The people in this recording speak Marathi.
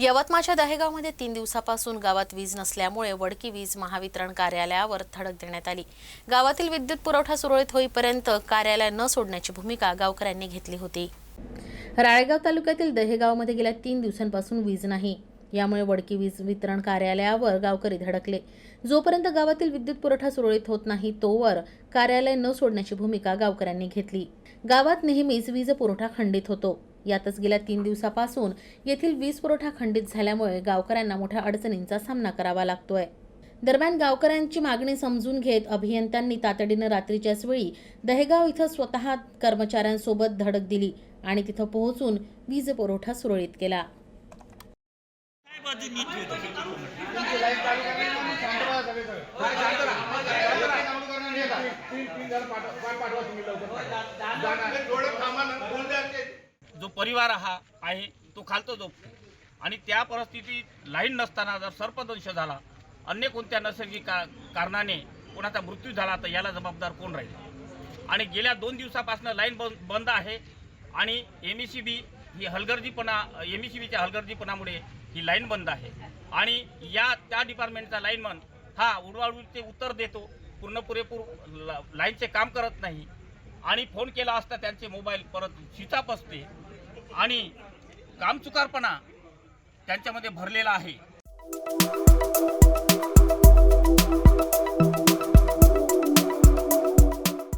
यवतमाळच्या दहेगावमध्ये तीन दिवसापासून गावात वीज नसल्यामुळे वडकी वीज महावितरण कार्यालयावर धडक देण्यात आली. गावातील विद्युत पुरवठा सुरळीत होईपर्यंत कार्यालय न सोडण्याची भूमिका गावकऱ्यांनी घेतली होती. राळेगाव तालुक्यातील दहेगावमध्ये गेल्या तीन दिवसांपासून वीज नाही. यामुळे वडकी वीज वितरण कार्यालयावर गावकरी धडकले. जोपर्यंत गावातील विद्युत पुरवठा सुरळीत होत नाही तोवर कार्यालय न सोडण्याची भूमिका गावकऱ्यांनी घेतली. गावात नेहमीच वीज पुरवठा खंडित होतो. यातच गेल्या तीन दिवसापासून येथील वीज पुरवठा खंडित झाल्यामुळे गावकऱ्यांना मोठ्या अडचणींचा सामना करावा लागतोय. दरम्यान गावकऱ्यांची मागणी समजून घेत अभियंत्यांनी तातडीनं रात्रीच्याच वेळी दहेगाव इथं स्वतः कर्मचाऱ्यांसोबत धडक दिली आणि तिथं पोहोचून वीज पुरवठा सुरळीत केला. परिवार हा आहे तो खालतो झोपतो आणि त्या परिस्थितीत लाईन नसताना जर सर्पदंश झाला अन्य कोणत्या नैसर्गिक का कारणाने कोणाचा मृत्यू झाला तर याला जबाबदार कोण राहील? आणि गेल्या दोन दिवसापासून लाईन बंद बंद आहे आणि एम ई सी बी ही हलगर्जीपणा एम ई सी बीच्या हलगर्जीपणामुळे ही लाईन बंद आहे. आणि या त्या डिपार्टमेंटचा लाईनमन हा उडवाडूचे उत्तर देतो पूर्ण पुरेपूर ला- लाईनचे काम करत नाही. आणि फोन केला असता त्यांचे मोबाईल परत स्विच असते. आणि कामचुकारपणा त्यांच्यामध्ये भरलेला आहे.